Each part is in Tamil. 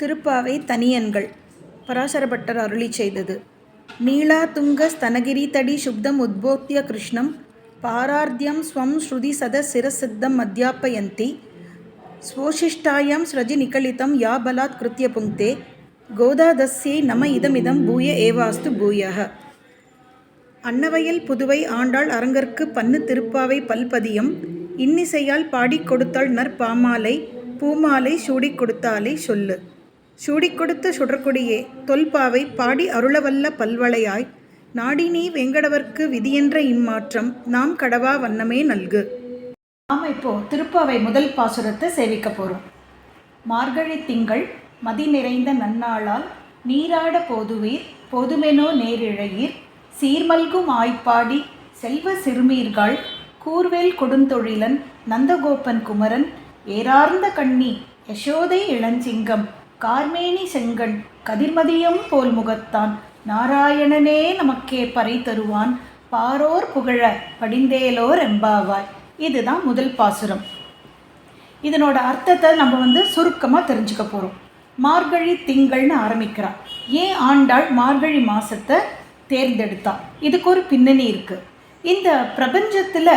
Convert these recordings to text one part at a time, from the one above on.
திருப்பாவை தனியன்கள். பராசரபட்டர் அருளி செய்தது. நீளா துங்க ஸ்தனகிரிதடி சுப்தம் உத்போத்திய கிருஷ்ணம். பாரார்த்தியம் ஸ்வம் ஸ்ருதி சத சிரசித்தம் அத்தியாபயந்தி ஸ்வோஷிஷ்டாயாம் ஸ்ரஜி நிகழித்தம் யா பலாத் கிருத்திய புங்க்தே கோதாதஸ்யை நம இதமிதம் பூய ஏவாஸ்து பூயः அன்னவயல் புதுவை ஆண்டாள் அரங்கற்கு பன்னு திருப்பாவை பல்பதியம். இன்னிசையால் பாடிக் கொடுத்தாள் நற்பாமாலை. பூமாலை சூடிக் கொடுத்தாலே சொல்லு. சூடிக் கொடுத்த சுடர்கொடியே தொல்பாவை பாடி அருளவல்ல பல்வளையாய் நாடினீ வெங்கடவர்க்கு விதியென்ற இம்மாற்றம் நாம் கடவா வண்ணமே நல்கு. நாம இப்போ திருப்பாவை முதல் பாசுரத்தை சேவிக்க போகிறோம் மார்கழி திங்கள் மதி நிறைந்த நன்னாளால் நீராட போதுவீர் போதுமெனோ நேரிழையீர் சீர்மல்கும் ஆய்ப்பாடி செல்வ சிறுமீர்கள் கூர்வேல் கொடுந்தொழிலன் நந்தகோபன் குமரன் ஏரார்ந்த கண்ணி யசோதை இளஞ்சிங்கம் கார்மேனி செங்கண் கதிர்மதியம் போல் முகத்தான். நாராயணனே நமக்கே பறை தருவான். பாரோர் புகழ படிந்தேலோர் எம்பாவாய். இதுதான் முதல் பாசுரம். இதனோட அர்த்தத்தை நம்ம வந்து சுருக்கமாக தெரிஞ்சுக்க போகிறோம் மார்கழி திங்கள்னு ஆரம்பிக்கிறா ஏன் ஆண்டாள் மார்கழி மாசத்தை தேர்ந்தெடுத்தாள் இதுக்கு ஒரு பின்னணி இருக்குது இந்த பிரபஞ்சத்தில்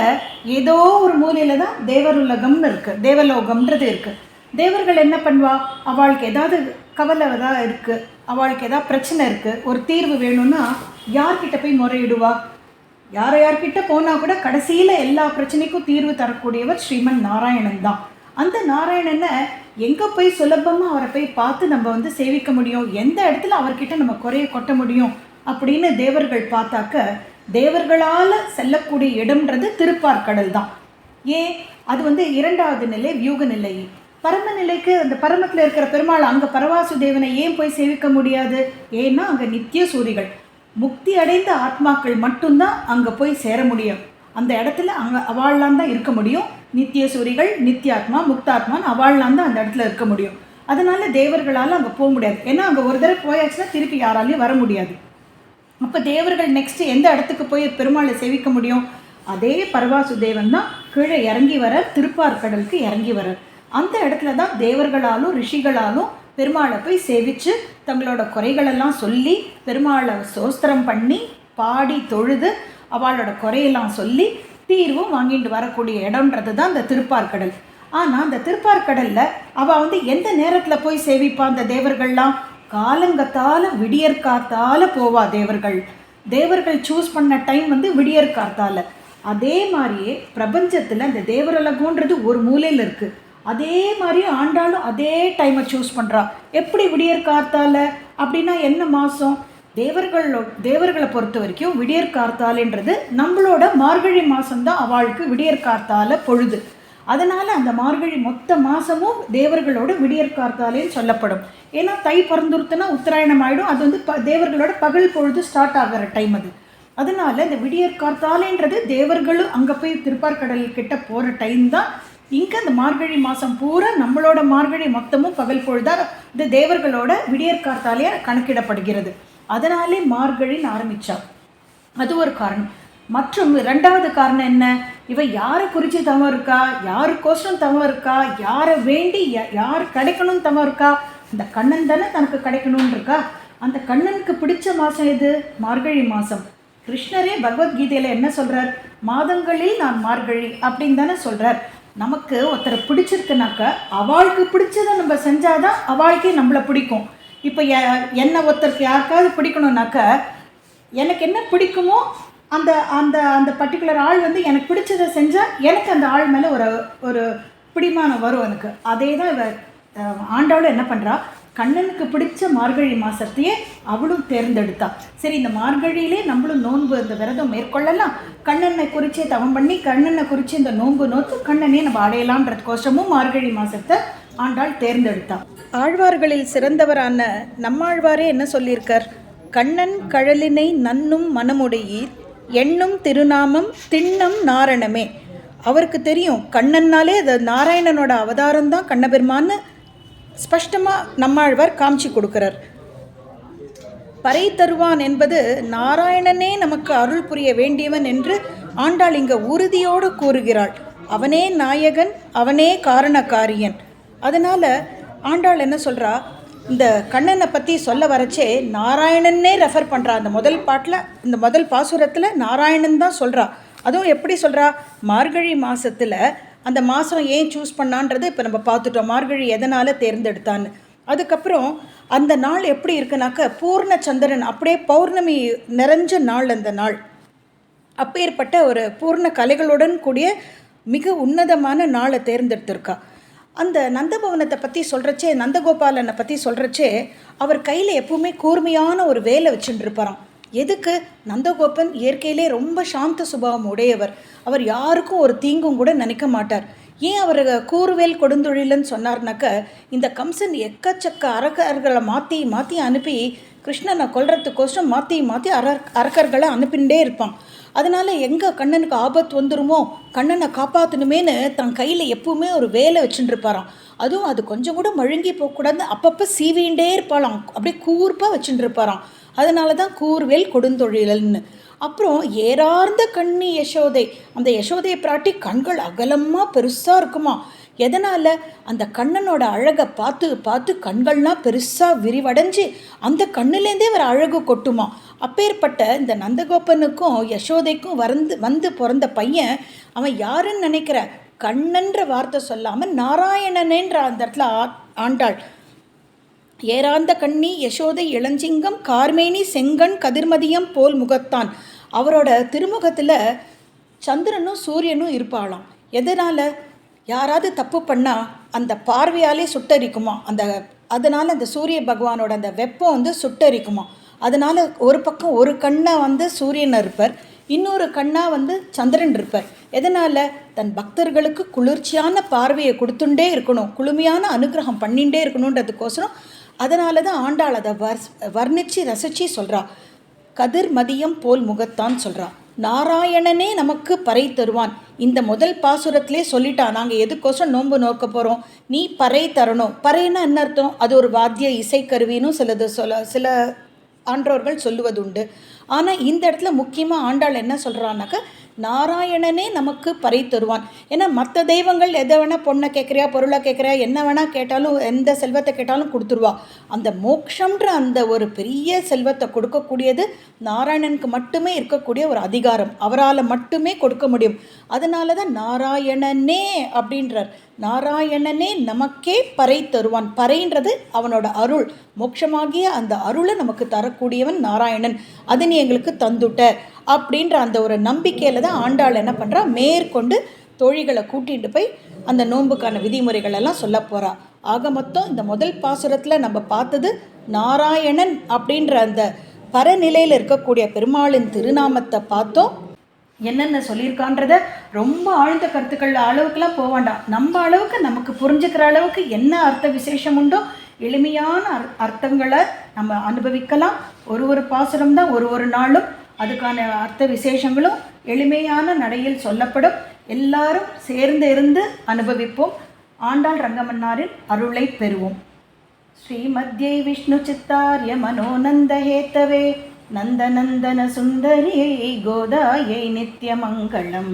ஏதோ ஒரு மூலையில் தான் தேவருலகம்னு இருக்குது தேவலோகம்ன்றது இருக்குது தேவர்கள் என்ன பண்ணுவா? அவளுக்கு ஏதாவது கவலை தான் இருக்குது அவளுக்கு ஏதாவது பிரச்சனை இருக்குது ஒரு தீர்வு வேணும்னா யார்கிட்ட போய் முறையிடுவா? யார் யார்கிட்ட போனால் கூட கடைசியில் எல்லா பிரச்சனைக்கும் தீர்வு தரக்கூடியவர் ஸ்ரீமன் நாராயணன் தான். அந்த நாராயணனை எங்கே போய் சுலபமாக அவரை போய் பார்த்து நம்ம வந்து சேவிக்க முடியும்? எந்த இடத்துல அவர்கிட்ட நம்ம குறைய கொட்ட முடியும்? அப்படின்னு தேவர்கள் பார்த்தாக்க தேவர்களால் செல்லக்கூடிய இடம்ன்றது திருப்பார்கடல் தான். ஏன்? அது வந்து இரண்டாவது நிலை வியூக நிலை பரம நிலைக்கு அந்த பரமத்தில் இருக்கிற பெருமாள் அங்கே பரவாசு தேவனை ஏன் போய் சேவிக்க முடியாது? ஏன்னா அங்கே நித்திய சூரிகள். முக்தி அடைந்த ஆத்மாக்கள் மட்டும்தான் அங்கே போய் சேர முடியும். அந்த இடத்துல அங்கே அவாள்லாம் தான் இருக்க முடியும். நித்திய சூரிகள் நித்தியாத்மா முக்தாத்மான்னு அவாள்லாம் தான் அந்த இடத்துல இருக்க முடியும். அதனால தேவர்களால் அங்கே போக முடியாது. ஏன்னா அங்கே ஒரு தடவை போயாச்சுன்னா திருப்பி யாராலையும் வர முடியாது. அப்போ தேவர்கள் நெக்ஸ்ட்டு எந்த இடத்துக்கு போய் பெருமாளை சேவிக்க முடியும்? அதே பரவாசு தேவன் தான் கீழே இறங்கி வர திருப்பார்கடலுக்கு இறங்கி வரார் அந்த இடத்துல தான் தேவர்களாலும் ரிஷிகளாலும் பெருமாளை போய் சேவித்து தங்களோட குறைகளெல்லாம் சொல்லி பெருமாளை சோஸ்திரம் பண்ணி பாடி தொழுது அவளோட குறையெல்லாம் சொல்லி தீர்வும் வாங்கிட்டு வரக்கூடிய இடம்ன்றது தான் இந்த திருப்பார்கடல். ஆனால் அந்த திருப்பார்கடலில் அவள் வந்து எந்த நேரத்தில் போய் சேவிப்பா அந்த தேவர்கள்லாம்? காலங்கத்தால் விடியற்காத்தால் போவா தேவர்கள். தேவர்கள் சூஸ் பண்ண டைம் வந்து விடியற்காத்தால். அதே மாதிரியே பிரபஞ்சத்தில் இந்த தேவரலகுன்றது ஒரு மூலையில் இருக்குது அதே மாதிரி ஆண்டாலும் அதே டைமை சூஸ் பண்ணுறா எப்படி விடியற் காத்தால? அப்படின்னா என்ன மாதம் தேவர்களோ தேவர்களை பொறுத்த வரைக்கும் விடியற் கார்த்தாலன்றது நம்மளோட மார்கழி மாதம்தான் அவளுக்கு விடியற் கார்த்தால பொழுது. அதனால் அந்த மார்கழி மொத்த மாதமும் தேவர்களோட விடியற் கார்த்தாலேன்னு சொல்லப்படும். ஏன்னா தை பிறந்துருத்துனா உத்தராயணம் ஆகிடும் அது வந்து ப தேவர்களோட பகல் பொழுது ஸ்டார்ட் ஆகிற டைம் அது. அதனால இந்த விடியற் கார்த்தாலேன்றது தேவர்களும் அங்கே போய் திருப்பார்கடல் கிட்ட போகிற டைம் தான் இங்கே அந்த மார்கழி மாதம் பூரா நம்மளோட மார்கழி மொத்தமும் பகல் பொழுதாக இந்த தேவர்களோட விடியற்கார்த்தாலேயே கணக்கிடப்படுகிறது. அதனாலே மார்கழின்னு ஆரம்பித்தா அது ஒரு காரணம். மற்றும் ரெண்டாவது காரணம் என்ன? இவ யாரை குறித்து தவம் இருக்கா? யாருக்கோசரம் தவம் இருக்கா? யாரை வேண்டி யார் கிடைக்கணும்னு தவம் இருக்கா? அந்த கண்ணன் தானே தனக்கு கிடைக்கணும்னு இருக்கா? அந்த கண்ணனுக்கு பிடிச்ச மாதம் எது? மார்கழி மாதம் கிருஷ்ணரே பகவத்கீதையில் என்ன சொல்கிறார் மாதங்களில் நான் மார்கழி அப்படின்னு தானே சொல்கிறார் நமக்கு ஒருத்தரை பிடிச்சிருக்குனாக்க அவளுக்கு பிடிச்சதை நம்ம செஞ்சாதான் அவளுக்கே நம்மளை பிடிக்கும். இப்போ என்ன ஒருத்தருக்கு யாருக்காவது பிடிக்கணும்னாக்க எனக்கு என்ன பிடிக்குமோ அந்த அந்த அந்த பர்டிகுலர் ஆள் வந்து எனக்கு பிடிச்சதை செஞ்சால் எனக்கு அந்த ஆள் மேலே ஒரு ஒரு பிடிமானம் வரும் எனக்கு. அதே தான் இவ ஆண்டாளும் என்ன பண்ணுறா கண்ணனுக்கு பிடிச்ச மார்கழி மாதத்தையே அவளும் தேர்ந்தெடுத்தா. சரி இந்த மார்கழியிலே நம்மளும் நோன்பு இந்த விரதம் மேற்கொள்ளலாம். கண்ணனை குறிச்சே தவம் பண்ணி கண்ணனை குறித்து இந்த நோன்பு நோத்து கண்ணனே நம்ம அடையலான்றதுக்கோசமும் மார்கழி மாதத்தை ஆண்டாள் தேர்ந்தெடுத்தா. ஆழ்வார்களில் சிறந்தவரான நம்மாழ்வாரே என்ன சொல்லியிருக்கார்? கண்ணன் கழலினை நன்னும் மனமுடையீர் எண்ணும் திருநாமம் திண்ணம் நாரணமே. அவருக்கு தெரியும் கண்ணன்னாலே அது நாராயணனோட அவதாரம் தான் கண்ணபெருமான்னு ஸ்பஷ்டமாக நம்மாழ்வார் காமிச்சு கொடுக்குறார். பறை தருவான் என்பது நாராயணனே நமக்கு அருள் புரிய வேண்டியவன் என்று ஆண்டாள் இங்க உறுதியோடு கூறுகிறாள். அவனே நாயகன் அவனே காரணக்காரியன். அதனால் ஆண்டாள் என்ன சொல்கிறா இந்த கண்ணனை பற்றி சொல்ல வரச்சே நாராயணன்னே ரெஃபர் பண்ணுறா அந்த முதல் பாட்டில் இந்த முதல் பாசுரத்தில் நாராயணன் தான் சொல்கிறா அதுவும் எப்படி சொல்கிறா மார்கழி மாதத்தில் அந்த மாதம் ஏன் சூஸ் பண்ணான்றது இப்போ நம்ம பார்த்துட்டோம். மார்கழி எதனால் தேர்ந்தெடுத்தான்னு. அதுக்கப்புறம் அந்த நாள் எப்படி இருக்குனாக்க பூர்ண சந்திரன் அப்படியே பௌர்ணமி நிறைஞ்ச நாள் அந்த நாள். அப்பேற்பட்ட ஒரு பூர்ண கலைகளுடன் கூடிய மிக உன்னதமான நாளை தேர்ந்தெடுத்திருக்கா. அந்த நந்தபவனத்தை பற்றி சொல்கிறச்சே நந்தகோபாலனை பற்றி சொல்கிறச்சே அவர் கையில் எப்பவுமே கூர்மையான ஒரு வேலை வச்சுட்டு இருப்பாராம். எதுக்கு? நந்தகோபன் இயற்கையிலே ரொம்ப சாந்த சுபாவம் உடையவர். அவர் யாருக்கும் ஒரு தீங்கும் கூட நினைக்க மாட்டார். ஏன் அவர் கூறுவேல் கொடுந்தொழிலன்னு சொன்னார்னாக்க இந்த கம்சன் எக்கச்சக்க அரக்கர்களை மாற்றி மாற்றி அனுப்பி கிருஷ்ணனை கொல்றதுக்கோசம் மாற்றி மாற்றி அர அரக்கர்களை அனுப்பிண்டே இருப்பான். அதனால் எங்கே கண்ணனுக்கு ஆபத்து வந்துருமோ கண்ணனை காப்பாற்றணுமேனு தன் கையில் எப்பவுமே ஒரு வேலை வச்சுட்டுருப்பாராம் அதுவும் அது கொஞ்சம் கூட மழுங்கி போகக்கூடாது அப்பப்போ சீவிண்டே இருப்பாளாம். அப்படியே கூர்ப்பாக வச்சுட்டுருப்பாராம் அதனால தான் கூர்வேல் கொடுந்தொழிலன்னு அப்புறம் ஏறார்ந்த கண்ணி யசோதை. அந்த யசோதையை பிராட்டி கண்கள் அகலமாக பெருசாக இருக்குமா. எதனால்? அந்த கண்ணனோட அழகை பார்த்து பார்த்து கண்கள்லாம் பெருசாக விரிவடைஞ்சு அந்த கண்ணுலேருந்தே ஒரு அழகு கொட்டுமா. அப்பேற்பட்ட இந்த நந்தகோபனுக்கும் யசோதைக்கும் வரந்து வந்து பிறந்த பையன் அவன் யாருன்னு நினைக்கிற? கண்ணன்ற வார்த்தை சொல்லாமல் நாராயணனேன்ற அந்த இடத்துல ஆ- ஆண்டாள். ஏராந்த கண்ணி யசோதை இளஞ்சிங்கம் கார்மேனி செங்கன் கதிர்மதியம் போல் முகத்தான். அவரோட திருமுகத்தில் சந்திரனும் சூரியனும் இருப்பாளாம். எதனால்? யாராவது தப்பு பண்ணால் அந்த பார்வையாலே சுட்டரிக்குமா? அந்த அதனால் அந்த சூரிய பகவானோட அந்த வெப்பம் வந்து சுட்டரிக்குமா? அதனால் ஒரு பக்கம் ஒரு கண்ணை வந்து சூரியன் இருப்பார் இன்னொரு கண்ணா வந்து சந்திரன் இருப்பார். எதனால்? தன் பக்தர்களுக்கு குளிர்ச்சியான பார்வையை கொடுத்துட்டே இருக்கணும் குளுமையான அனுகிரகம் பண்ணிகிட்டே இருக்கணுன்றதுக்கோசரம் அதனால தான் ஆண்டாள் அதை வர் வர்ணித்து ரசித்து சொல்கிறா கதிர் மதியம் போல் முகத்தான் சொல்கிறா நாராயணனே நமக்கு பறை தருவான். இந்த முதல் பாசுரத்திலே சொல்லிட்டா நாங்கள் எதுக்கோசம் நோன்பு நோக்க போகிறோம் நீ பறை தரணும். பறைன்னா என்ன அர்த்தம்? அது ஒரு வாத்திய இசைக்கருவின்னு சிலது சொல்ல சில ஆன்றோர்கள் சொல்லுவதுண்டு. ஆனால் இந்த இடத்துல முக்கியமாக ஆண்டாள் என்ன சொல்கிறான்னாக்கா நாராயணனே நமக்கு பறை தருவான். ஏன்னா மற்ற தெய்வங்கள் எதை வேணால் பொண்ணை கேட்குறியா பொருளை கேட்குறியா என்ன வேணால் கேட்டாலும் எந்த செல்வத்தை கேட்டாலும் கொடுத்துருவா. அந்த மோக்ஷன்ற அந்த ஒரு பெரிய செல்வத்தை கொடுக்கக்கூடியது நாராயணனுக்கு மட்டுமே இருக்கக்கூடிய ஒரு அதிகாரம். அவரால் மட்டுமே கொடுக்க முடியும். அதனால தான் நாராயணனே அப்படின்றார். நாராயணனே நமக்கே பறை தருவான். பறைன்றது அவனோட அருள். மோட்சமாகிய அந்த அருளை நமக்கு தரக்கூடியவன் நாராயணன். அது நீ எங்களுக்கு தந்துட்ட. அப்படின்ற அந்த ஒரு நம்பிக்கையில் தான் ஆண்டாள் என்ன பண்ணுறா மேற்கொண்டு தோழிகளை கூட்டிகிட்டு போய் அந்த நோன்புக்கான விதிமுறைகள் எல்லாம் சொல்ல போகிறா ஆக மொத்தம் இந்த முதல் பாசுரத்தில் நம்ம பார்த்தது நாராயணன் அப்படின்ற அந்த பரநிலையில் இருக்கக்கூடிய பெருமாளின் திருநாமத்தை பார்த்தோம். என்னென்ன சொல்லியிருக்கான்றத ரொம்ப ஆழ்ந்த கருத்துக்கள் அளவுக்குலாம் போக வேண்டாம். நம்ம அளவுக்கு நமக்கு புரிஞ்சுக்கிற அளவுக்கு என்ன அர்த்த விசேஷம் உண்டோ எளிமையான அர் அர்த்தங்களை நம்ம அனுபவிக்கலாம். ஒரு ஒரு பாசுரம் தான் ஒரு ஒரு நாளும் அதுக்கான அர்த்த விசேஷங்களும் எளிமையான நடையில் சொல்லப்படும். எல்லாரும் சேர்ந்து இருந்து அனுபவிப்போம். ஆண்டாள் ரங்கமன்னாரின் அருளை பெறுவோம். ஸ்ரீமத்யை விஷ்ணு சித்தாரிய மனோநந்தஹேத்தவே நந்தநந்தன சுந்தரியை கோதாயை நித்தியமங்கலம்